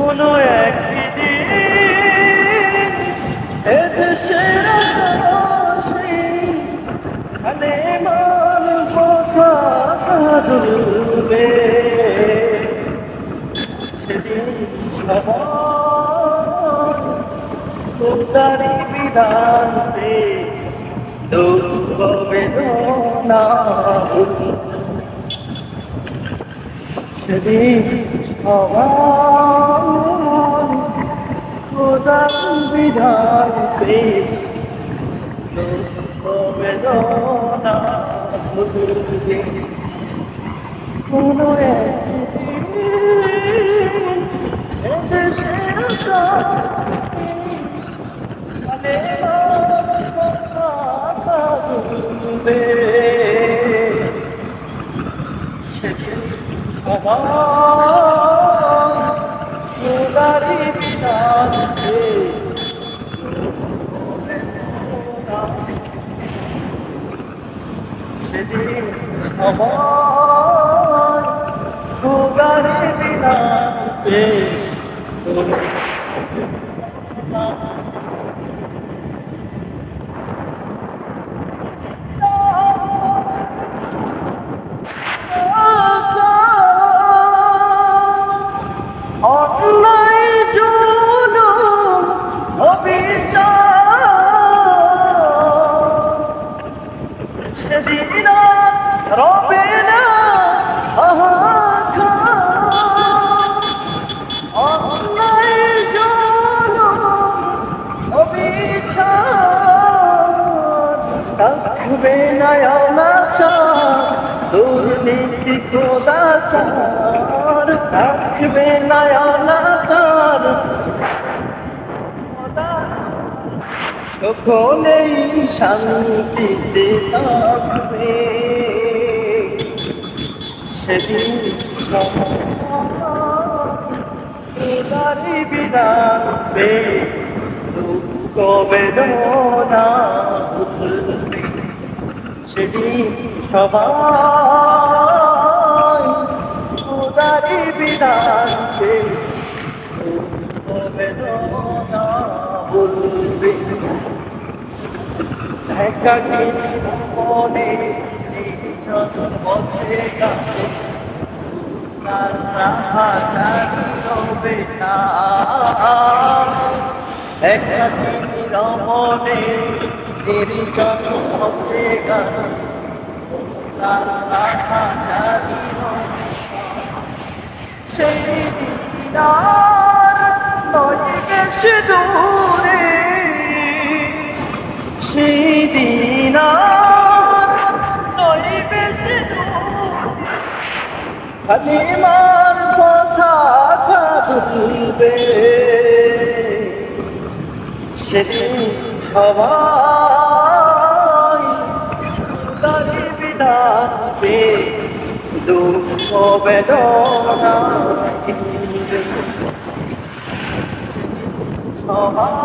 কোনো একদিন এদেশের মান সেদিন সবার বিধান দুঃখ বেদনা সেদিন সবার উদারি বিধান বেদনা কোনো একদিন কালে পতাকা তুলবে সেদিন সবার উদারি বিধানকে সেদিন সবার উদারি বিধানকে অন্যায় থাকবে না অনাচার দুর্নীতি খোদাচার থাকবে না অনাচার সকলেই শান্তিতে থাকবে সেদিন সবারি বিধান পে দুঃখ বেদনা সেদিন সবাই উদারি দুঃখ বেদনা ভুলবে একাকি মনে রাহা জানি রবে না একাকি রমনে তেরি গাছে রাহা সেই দিন আর নয় বেশি দূরে। সেই দিন আর নয় বেশি দূরে। হালিমার কথা কাঁদবে সেদিন সবাই তারি বিধান পে দুঃখ বেদনা সবাই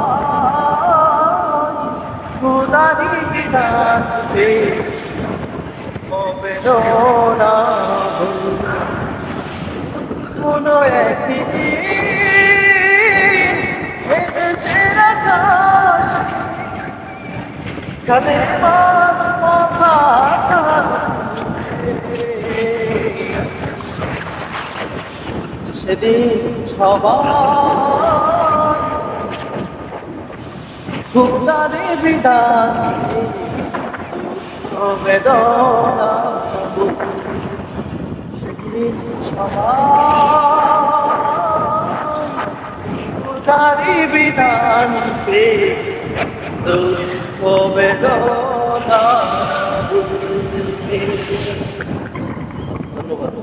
বিধান পে বেদনা কোনো একদিন এদেশের কালে মাথা সেদিন সবাই খুদারে বিদান বেদনা সেদিন সবাই তারি বিধান পে দুঃখ বেদনা। ধন্যবাদ